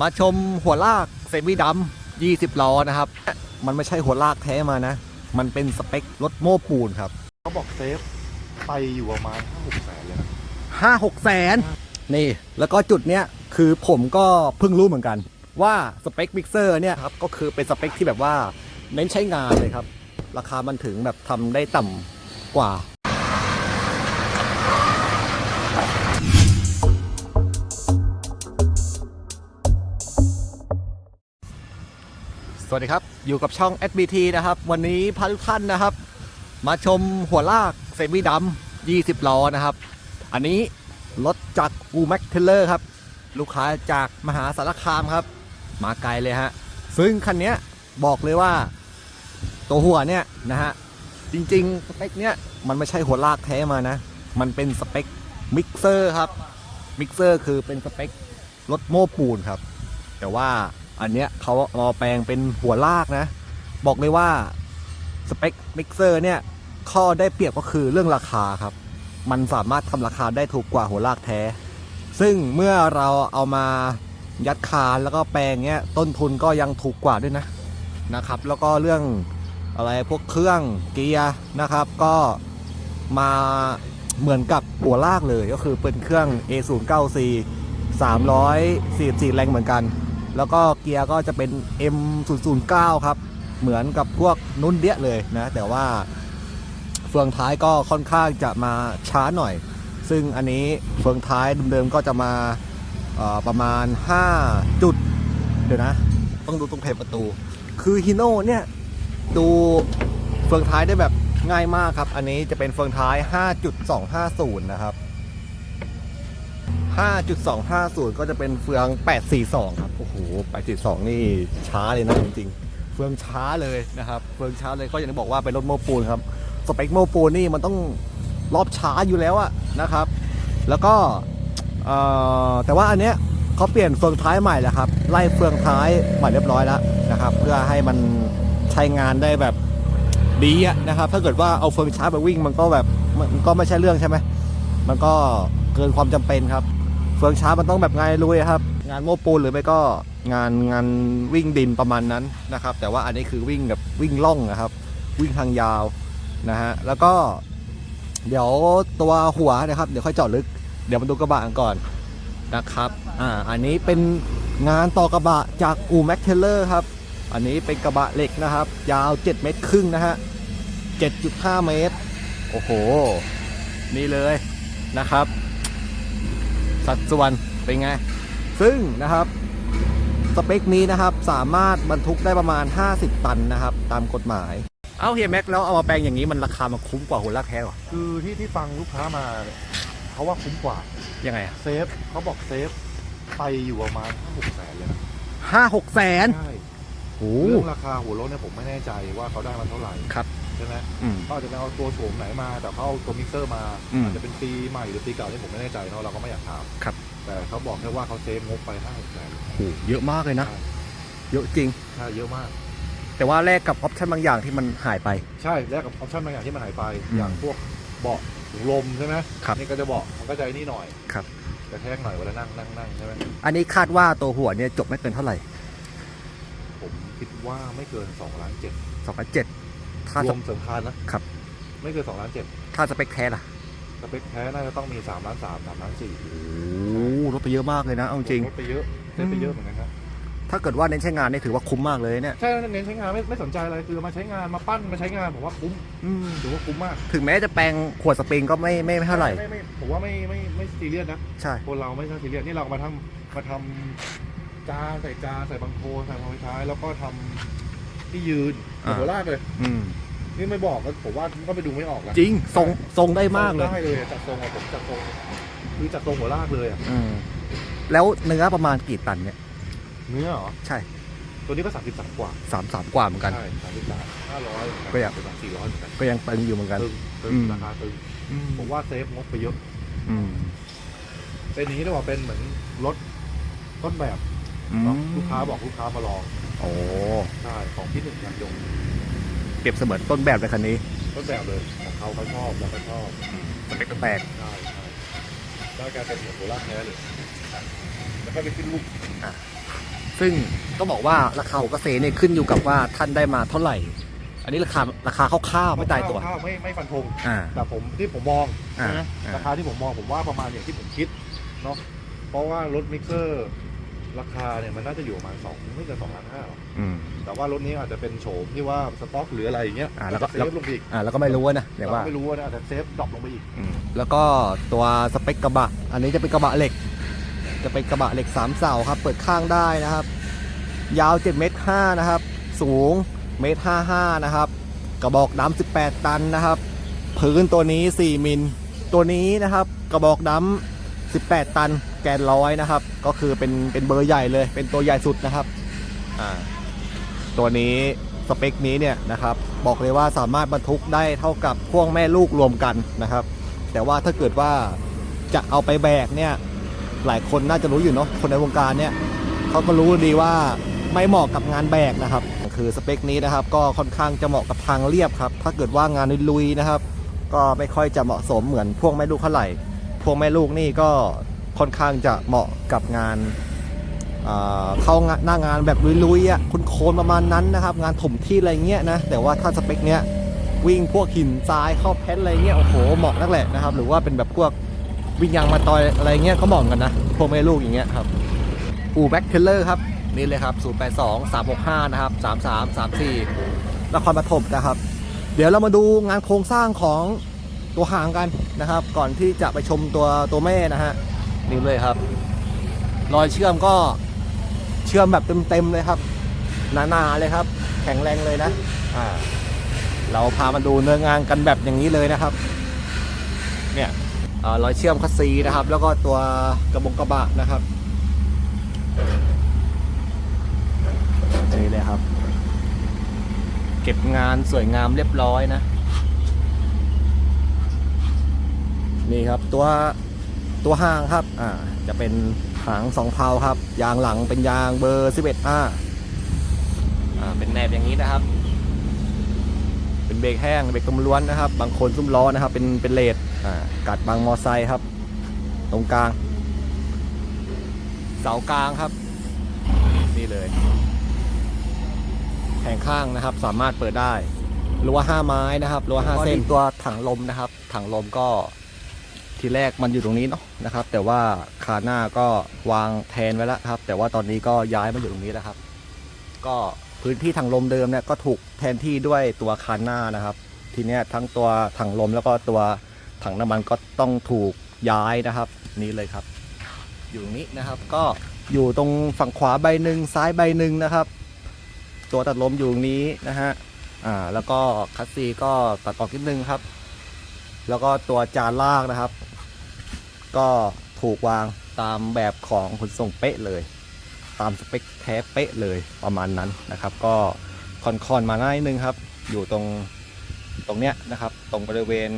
มาชมหัวลากเซมิดำ20 ล้อนะครับ มันไม่ใช่หัวลากแท้มานะ มันเป็นสเปครถโม้ปูนครับเขาบอกเซฟไปอยู่ประมาณห้าหกแสนเลยนะห้าหกแสนนี่ แล้วก็จุดเนี้ยคือผมก็เพิ่งรู้เหมือนกัน ว่าสเปคมิกเซอร์เนี่ยครับก็คือเป็นสเปคที่แบบว่าเน้นใช้งานเลยครับ ราคามันถึงแบบทำได้ต่ำกว่า สวัสดีครับ อยู่กับช่อง SBT นะครับ วันนี้พาทุกท่านนะครับ มาชมหัวลากเซมิดำ20 ล้อนะครับ อันนี้รถจากกูแม็กเทเลอร์ครับ ลูกค้าจากมหาสารคามครับ มาไกลเลยฮะ ซึ่งคันนี้บอกเลยว่า ตัวหัวเนี่ยนะฮะ จริงๆ สเปคเนี้ยมันไม่ใช่หัวลากแท้มานะ มันเป็นสเปคมิกเซอร์ครับ มิกเซอร์คือเป็นสเปครถโม้ปูนครับ แต่ว่า อันเนี้ยเขาเอามาแปลงเป็นหัวลากนะ บอกเลยว่าสเปคมิกเซอร์เนี่ยข้อได้เปรียบก็คือเรื่องราคาครับ มันสามารถทำราคาได้ถูกกว่าหัวลากแท้ ซึ่งเมื่อเราเอามายัดคานแล้วก็แปลงเนี้ยต้นทุนก็ยังถูกกว่าด้วยนะนะครับ แล้วก็เรื่องอะไรพวกเครื่องเกียร์นะครับ ก็มาเหมือนกับหัวลากเลยก็คือเป็นเครื่อง A09C 344แรงเหมือนกัน แล้วก็เกียร์ก็จะเป็น M009 ครับ เหมือนกับพวกนุ่นเดียเลยนะ แต่ว่าเฟืองท้ายก็ค่อนข้างจะมาช้าหน่อย ซึ่งอันนี้เฟืองท้ายเดิมๆก็จะมาประมาณ 5 จุด เดี๋ยวนะ ต้องดูตรงเพประตู คือฮิโน่เนี่ยดูเฟืองท้ายได้แบบง่ายมากครับ อันนี้จะเป็นเฟืองท้าย 5.250 นะครับ 5.250 ก็จะเป็นเฟือง 842 ครับ โอ้โห 842 นี่ช้าเลยนะจริงๆ เฟืองช้าเลยนะครับ เฟืองช้าเลยก็อย่างที่บอกว่าเป็นรถโมปูนครับ สเปคโมปูนนี่มันต้องรอบช้าอยู่แล้วอะนะครับ แล้วก็แต่ว่าอันเนี้ยเขาเปลี่ยนเฟืองท้ายใหม่แล้วครับ ไล่เฟืองท้ายใหม่เรียบร้อยแล้วนะครับ เพื่อให้มันใช้งานได้แบบดีอะนะครับ ถ้าเกิดว่าเอาเฟืองช้าไปวิ่งมันก็แบบมันก็ไม่ใช่เรื่องใช่ไหมมันก็เกินความจำเป็นครับ เฟืองช้ามันต้องแบบไงลุยครับ งานโม้ปูนหรือไม่ก็งานงานวิ่งดินประมาณนั้นนะครับ แต่ว่าอันนี้คือวิ่งแบบวิ่งล่องนะครับ วิ่งทางยาวนะฮะแล้วก็ เดี๋ยวตัวหัวนะครับ เดี๋ยวค่อยเจาะลึก เดี๋ยวมาดูกระบะกันก่อนนะครับอ่าอันนี้เป็นงานต่อกระบะจากอูแม็กเทเลอร์ครับ อันนี้เป็นกระบะเหล็กนะครับ ยาว 7 เมตรครึ่งนะฮะ 7.5 เมตร โอ้โห นี่เลยนะครับ สัดส่วนเป็นไง ซึ่งนะครับสเปคนี้นะครับสามารถบรรทุกได้ประมาณ 50 ตันนะครับ ตามกฎหมาย เอาเฮียแม็กแล้วเอามาแปลงอย่างนี้มันราคามันคุ้มกว่าหัวลากแท้เหรอคือที่ที่ฟังลูกค้ามาเนี่ยเขาว่าคุ้มกว่ายังไงอะเซฟเขาบอกเซฟไปอยู่ประมาณห้าหกแสนเลยนะห้าหกแสนใช่โอ้ เรื่องราคาหัวรถเนี่ยผมไม่แน่ใจว่าเขาได้มาเท่าไหร่ครับใช่ไหมอืมเขาอาจจะไปเอาตัวโฉมไหนมา แต่เขาเอาตัวมิกเซอร์มาอืมอาจจะเป็นปีใหม่หรือปีเก่าที่ผมไม่แน่ใจเนาะเราก็ไม่อยากถามครับ แต่เขาบอกแค่ว่าเขาเซฟงบไปห้าหกแสนโหเยอะมากเลยนะ เยอะจริงใช่เยอะมาก แต่ว่าแลกกับออปชั่นบางอย่างที่มันหายไป ใช่แลกกับออปชั่นบางอย่างที่มันหายไปอืมอย่างพวกเบาะถุงลมใช่ไหมครับนี่ก็จะเบาะมันก็จะไอ้นี่หน่อยครับกระแทกหน่อยเวลานั่งนั่งนั่งใช่ไหมอันนี้คาดว่าตัวหัวเนี่ยจบไม่เกินเท่าไหร่ผม คิดว่าไม่เกิน2ล้านเจ็ดสองพันเจ็ดถ้ารสวมเสริมคานนะครับ ไม่เกิน2ล้านเจ็ดถ้าสเปคแท้ล่ะสเปคแท้น่าจะต้องมี3ล้านสามสามล้านสี่โอ้ลดไปเยอะมากเลยนะเอาจริง ลดไปเยอะเซ็นไปเยอะเหมือนกันครับถ้าเกิดว่าเน้นใช้งานเนี่ยถือว่าคุ้มมากเลยเนี่ยใช่เน้นใช้งานไม่ไม่สนใจอะไรคือมาใช้งานมาปั้นมาใช้งานผมว่าคุ้มอืมถือว่าคุ้มมากถึงแม้จะแปลงขวดสปริงก็ไม่ไม่ไม่เท่าไหร่ ไม่ไม่ผมว่าไม่ไม่ไม่ซีเรียสนะ ใช่ คนเราไม่ใช่ซีเรียสนี่เรามาทำมาทำ จานใส่จานใส่บังโคใส่พอยท้ายแล้วก็ทำที่ยืนอ่าหัวลากเลย อืมนี่ไม่บอกก็ผมว่าก็ไปดูไม่ออกแล้วจริงทรงทรงได้มากเลยได้เลยจัดทรงอะผมจัดทรงคือจัดทรงหัวลากเลยอะอืมแล้วเนื้อประมาณกี่ตันเนี่ย เนื้อเหรอใช่ตัวนี้ก็สามสิบสามกว่าสามสามกว่าเหมือนกัน ใช่สามสิบสามห้าร้อยก็อยาก สามสี่ร้อยเหมือนกันก็ยังตึงอยู่เหมือนกัน ตึงตึงอืม ราคาตึงอืมผมว่าเซฟงบไปเยอะ อืม เป็นอย่างนี้ได้ว่าเป็นเหมือนรถต้นแบบ อืมเนาะลูกค้าบอกลูกค้ามาลองโอ้ใช่ของที่หนึ่งยันยงเปรียบเสมือนต้นแบบเลยคันนี้ ต้นแบบเลยของเขาเขาชอบเราก็ชอบสเปคแปลก ใช่ใช่ได้การเป็นเหมือนโบราณแท้เลยแล้วก็ไปขึ้นรูปซึ่งต้องบอกว่าราคาหัวเกษตรเนี่ยขึ้นอยู่กับว่าท่านได้มาเท่าไหร่ อันนี้ราคาราคาคร่าวๆไม่ตายตัว ข้าวๆไม่ไม่ฟันธง อ่า แต่ผมที่ผมมองอ่านะอ่า ราคาที่ผมมองผมว่าประมาณอย่างที่ผมคิดเนาะเพราะว่ารถมิกเซอร์ ราคาเนี่ยมันน่าจะอยู่ประมาณสองไม่เกินสองล้านห้าหรอกอืมแต่ว่ารถนี้อาจจะเป็นโฉมที่ว่าสต็อกหรืออะไรอย่างเงี้ยอ่าแล้วก็เซฟลงไปอีกอ่าแล้วก็ไม่รู้นะเดี๋ยวเราว่าก็ไม่รู้ว่านะอาจจะเซฟดรอปลงไปอีกอืมแล้วก็ตัวสเปคกระบะ อันนี้จะเป็นกระบะเหล็ก จะเป็นกระบะเหล็กสามเสาครับ เปิดข้างได้นะครับ ยาว7เมตร5นะครับ สูงเมตร55นะครับ กระบอกดำ18 ตันนะครับ พื้นตัวนี้ 4 มิล ตัวนี้นะครับ กระบอกดำ18 ตัน แกนร้อยนะครับ ก็คือเป็นเป็นเบอร์ใหญ่เลย เป็นตัวใหญ่สุดนะครับอ่าตัวนี้สเปคนี้เนี่ยนะครับ บอกเลยว่าสามารถบรรทุกได้เท่ากับพ่วงแม่ลูกรวมกันนะครับ แต่ว่าถ้าเกิดว่าจะเอาไปแบกเนี่ยหลายคนน่าจะรู้อยู่เนาะคนในวงการเนี่ยเขาก็รู้ดีว่าไม่เหมาะกับงานแบกนะครับ คือสเปคนี้นะครับ ก็ค่อนข้างจะเหมาะกับทางเรียบครับถ้าเกิดว่างานลุยๆนะครับ ก็ไม่ค่อยจะเหมาะสมเหมือนพ่วงแม่ลูกเท่าไหร่พวงแม่ลูกนี่ก็ ค่อนข้างจะเหมาะกับงานเข้างานหน้างานแบบลุยๆอะคุณโคนประมาณนั้นนะครับ งานถมที่อะไรเงี้ยนะ แต่ว่าถ้าสเปคเนี้ยวิ่งพวกหินทรายเข้าแพทอะไรเงี้ยโอ้โหเหมาะนักแหละนะครับ หรือว่าเป็นแบบพวกวิ่งยางมาตอยอะไรเงี้ยก็เหมาะกันนะพวกแม่ลูกอย่างเงี้ยครับอูแบ็คเทเลอร์ครับนี่เลยครับ 082 365 นะครับ 3334นครปฐมนะครับ เดี๋ยวเรามาดูงานโครงสร้างของตัวหางกันนะครับ ก่อนที่จะไปชมตัวตัวแม่นะฮะ นี่เลยครับ รอยเชื่อมก็เชื่อมแบบเต็มๆเลยครับ หนาๆเลยครับ แข็งแรงเลยนะอ่าเราพามาดูเนื้องานกันแบบอย่างนี้เลยนะครับ เนี่ยอารอยเชื่อมคัสซีนะครับ แล้วก็ตัวกระบงกระบะนะครับนี่เลยครับ เก็บงานสวยงามเรียบร้อยนะ นี่ครับตัว ตัวห้างครับอ่าจะเป็นหางสองเพลาครับ ยางหลังเป็นยางเบอร์ 11อ่าอ่าเป็นแนบอย่างนี้นะครับ เป็นเบรกแห้งเบรกกำล้วนนะครับ บางคนซุ้มล้อนะครับ เป็นเป็นเลดอ่ากัดบางมอไซค์ครับ ตรงกลาง เสากลางครับ นี่เลยแผงข้างนะครับ สามารถเปิดได้รั้วห้าไม้นะครับรั้วห้าเส้นตัวถังลมนะครับ ถังลมก็ ทีแรกมันอยู่ตรงนี้เนาะนะครับ แต่ว่าคาหน้าก็วางแทนไว้แล้วครับ แต่ว่าตอนนี้ก็ย้ายมาอยู่ตรงนี้แล้วครับ ก็พื้นที่ถังลมเดิมเนี่ยก็ถูกแทนที่ด้วยตัวคาหน้านะครับ ทีเนี้ยทั้งตัวถังลมแล้วก็ตัวถังน้ำมันก็ต้องถูกย้ายนะครับ นี่เลยครับ อยู่ตรงนี้นะครับ ก็อยู่ตรงฝั่งขวาใบหนึ่งซ้ายใบหนึ่งนะครับ ตัวตัดลมอยู่ตรงนี้นะฮะอ่าแล้วก็คัสซีก็ตัดออกนิดนึงครับ แล้วก็ตัวจานลากนะครับ ก็ถูกวางตามแบบของขนส่งเป๊ะเลย ตามสเปคแท้เป๊ะเลยประมาณนั้นนะครับ ก็คอนคอนๆมาหน้านิดนึงครับ อยู่ตรงตรงเนี้ยนะครับ ตรงบริเวณ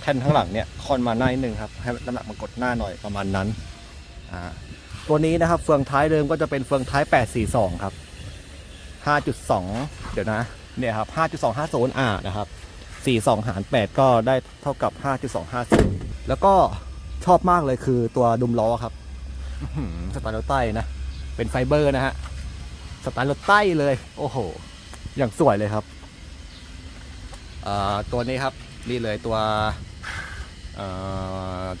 แท่นข้างหลังเนี่ยคอนมาหน้านิดนึงครับให้น้ำหนักมันกดหน้าหน่อยประมาณนั้นอ่าตัวนี้นะครับเฟืองท้ายเดิมก็จะเป็นเฟืองท้าย 842 ครับ 5.2 เดี๋ยวนะ เนี่ยครับ 5.250อ่านะครับ 42 หาร 8 ก็ได้เท่ากับ 5.250 แล้วก็ ชอบมากเลยคือตัวดุมล้อครับสไตล์รถใต้นะ เป็นไฟเบอร์นะฮะ สไตล์รถใต้เลย โอ้โห อย่างสวยเลยครับ ตัวนี้ครับ นี่เลยตัว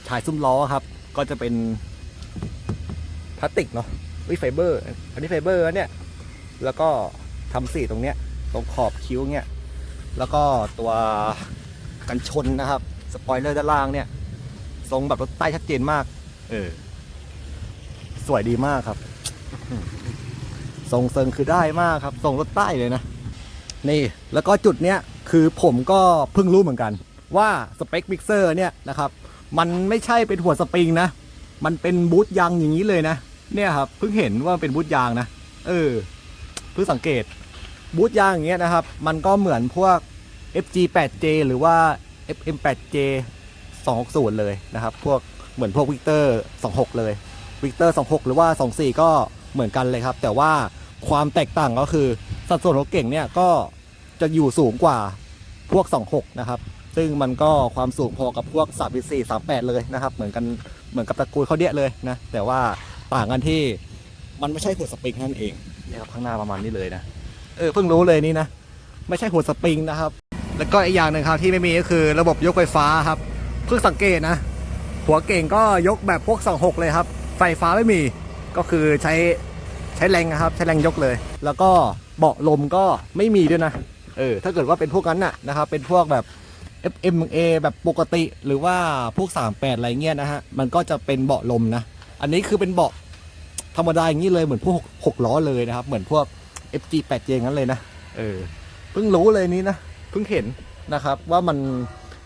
ชายซุ้มล้อครับ ก็จะเป็นพลาสติกเนาะวิไฟเบอร์ อันนี้ไฟเบอร์เนี่ย แล้วก็ทำสีตรงเนี้ย ตรงขอบคิ้วเนี้ยแล้วก็ตัวกันชนนะครับ สปอยเลอร์ด้านล่างเนี่ย ทรงแบบรถใต้ชัดเจนมาก เออ สวยดีมากครับ ทรงเซิงคือได้มากครับ ทรงรถใต้เลยนะ นี่ แล้วก็จุดเนี้ยคือผมก็เพิ่งรู้เหมือนกัน ว่าสเปคมิกเซอร์เนี่ยนะครับ มันไม่ใช่เป็นหัวสปริงนะ มันเป็นบูทยางอย่างนี้เลยนะ เนี่ยครับ เพิ่งเห็นว่ามันเป็นบูทยางนะ เออ เพิ่งสังเกต บูทยางอย่างเงี้ยนะครับ มันก็เหมือนพวก FG8J หรือว่า FM8J 260 เลยนะครับ พวกเหมือนพวกวิกเตอร์ 26 เลยวิกเตอร์ 26 หรือว่า 24 ก็เหมือนกันเลยครับ แต่ว่าความแตกต่างก็คือสัดส่วนของเก่งเนี่ยก็จะอยู่สูงกว่าพวก 26 นะครับ ซึ่งมันก็ความสูงพอกับพวก 3 4 38 เลยนะครับ เหมือนกันเหมือนกับตระกูลเขาเดียเลยนะ แต่ว่าต่างกันที่มันไม่ใช่หัวสปริงนั่นเองนี่ยครับข้างหน้าประมาณนี้เลยนะ เออเพิ่งรู้เลยนี่นะ ไม่ใช่หัวสปริงนะครับ แล้วก็อีกอย่างหนึ่งครับที่ไม่มีก็คือระบบยกไฟฟ้าครับ เพิ่งสังเกตนะ หัวเก่งก็ยกแบบพวก 26 เลยครับ ไฟฟ้าไม่มีก็คือใช้ใช้แรงนะครับ ใช้แรงยกเลย แล้วก็เบาะลมก็ไม่มีด้วยนะเออถ้าเกิดว่าเป็นพวกนั้นน่ะนะครับเป็นพวกแบบ FMA แบบปกติหรือว่าพวก 38 อะไรเงี้ยนะฮะมันก็จะเป็นเบาะลมนะ อันนี้คือเป็นเบาะธรรมดาอย่างนี้เลยเหมือนพวกหกล้อเลยนะครับ เหมือนพวก FG 8J งั้นเลยนะเออเพิ่งรู้เลยนี้นะเพิ่งเห็นนะครับว่ามัน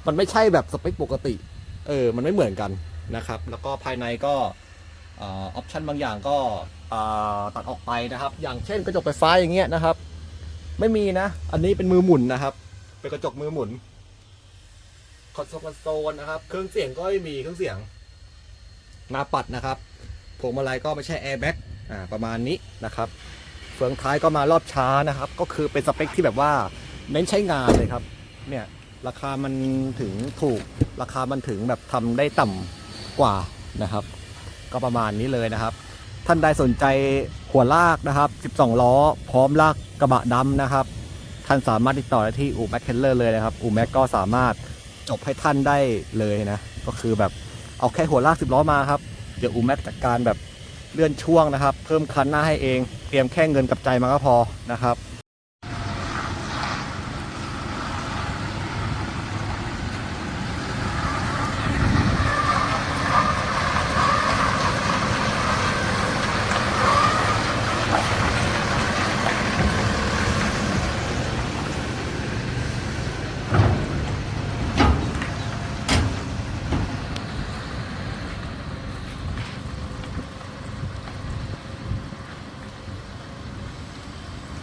มันไม่ใช่แบบสเปคปกติ เออ มันไม่เหมือนกันนะครับ แล้วก็ภายในก็ออปชันบางอย่างก็ตัดออกไปนะครับ อย่างเช่นกระจกไฟฟ้าอย่างเงี้ยนะครับ ไม่มีนะ อันนี้เป็นมือหมุนนะครับ เป็นกระจกมือหมุน คอนโซลคอนโซลนะครับ เครื่องเสียงก็ไม่มีเครื่องเสียงหน้าปัดนะครับพวงมาลัยก็ไม่ใช่แอร์แบ็กอ่า ประมาณนี้นะครับ เฟืองท้ายก็มารอบช้านะครับ ก็คือเป็นสเปคที่แบบว่าเน้นใช้งานเลยครับ เนี่ย ราคามันถึงถูกราคามันถึงแบบทำได้ต่ำกว่านะครับ ก็ประมาณนี้เลยนะครับ ท่านใดสนใจหัวลากนะครับ 12 ล้อ พร้อมลากกระบะดำนะครับ ท่านสามารถติดต่อได้ที่อู่แม็กเคลเลอร์เลยนะครับอู่แม็กก็สามารถจบให้ท่านได้เลยนะก็คือแบบเอาแค่หัวลาก 10 ล้อมาครับเดี๋ยวอู่แม็กจัดการแบบเลื่อนช่วงนะครับ เพิ่มคันหน้าให้เอง เตรียมแค่เงินกับใจมาก็พอนะครับ